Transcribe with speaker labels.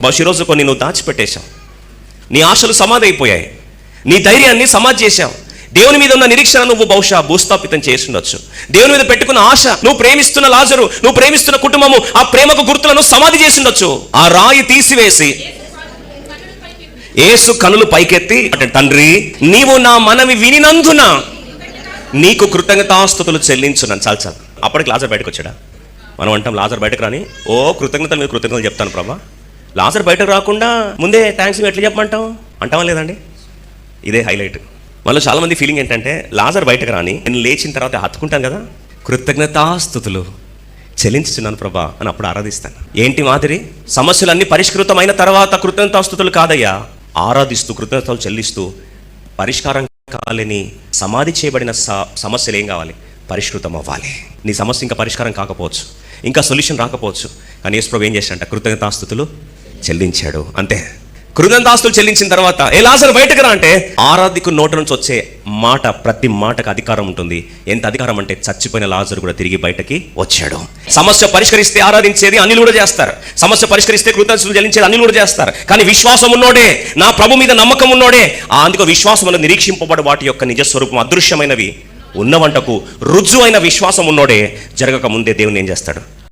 Speaker 1: బహుశా రోజు కొన్ని నువ్వు దాచిపెట్టేశావు నీ ఆశలు సమాధి అయిపోయాయి నీ ధైర్యాన్ని సమాధి చేశావు దేవుని మీద ఉన్న నిరీక్షణ నువ్వు బహుశా భూస్థాపితం చేసి ఉండొచ్చు దేవుని మీద పెట్టుకున్న ఆశ నువ్వు ప్రేమిస్తున్న లాజరు నువ్వు ప్రేమిస్తున్న కుటుంబము ఆ ప్రేమకు గుర్తులను సమాధి చేసి ఉండొచ్చు ఆ రాయి తీసివేసి ఏసు కనులు పైకెత్తి అంటే తండ్రి నీవు నా మనవి వినినందున నీకు కృతజ్ఞతాస్తుతులు చెల్లించున్నాను. చాలు చాలు. అప్పటికి లాజర్ బయటకు వచ్చాడా మనం అంటాం లాజర్ బయటకు రాని ఓ కృతజ్ఞతలు మీద కృతజ్ఞతలు చెప్తాను ప్రభా. లాజర్ బయటకు రాకుండా ముందే థ్యాంక్స్ ఎట్లా చెప్పమంటాం అంటావా లేదండి? ఇదే హైలైట్ మళ్ళీ చాలా మంది ఫీలింగ్ ఏంటంటే లాజర్ బయటకు రాని నేను లేచిన తర్వాత హత్తుకుంటాను కదా? కృతజ్ఞతాస్థుతులు. చెల్లించుచున్నాను ప్రభా అని అప్పుడు ఆరాధిస్తాను. ఏంటి మాదిరి? సమస్యలన్నీ పరిష్కృతమైన తర్వాత కృతజ్ఞతాస్థుతులు కాదయ్యా. ఆరాధిస్తూ కృతజ్ఞతలు చెల్లిస్తూ పరిష్కారం కాలేని సమాధి చేయబడిన స- సమస్యలు ఏం కావాలి? పరిష్కృతం అవ్వాలి. నీ సమస్య ఇంకా పరిష్కారం కాకపోవచ్చు. ఇంకా సొల్యూషన్ రాకపోవచ్చు. కానీ యేసుప్రభు ఏం చేశాడంట కృతజ్ఞతాస్థుతులు చెల్లించాడు. అంతే. కృతజ్ఞతాస్తులు చెల్లించిన తర్వాత ఏ లాజరు బయటకు రా అంటే ఆరాధికు నోట నుంచి వచ్చే మాట ప్రతి మాటకు అధికారం ఉంటుంది. ఎంత అధికారం అంటే చచ్చిపోయిన లాజరు కూడా తిరిగి బయటకి వచ్చాడు. సమస్య పరిష్కరిస్తే ఆరాధించేది అన్ని కూడా చేస్తారు. సమస్య పరిష్కరిస్తే కృతజ్ఞతలు చెల్లించేది అన్ని కూడా చేస్తారు. కానీ విశ్వాసం ఉన్నోడే నా ప్రభు మీద నమ్మకం ఉన్నోడే ఆ అందుకు విశ్వాసం నిరీక్షింపబడి వాటి యొక్క నిజస్వరూపం అదృశ్యమైనవి ఉన్నవంటకు రుజువైన విశ్వాసం ఉన్నోడే జరగక ముందే దేవుని ఏం చేస్తాడు?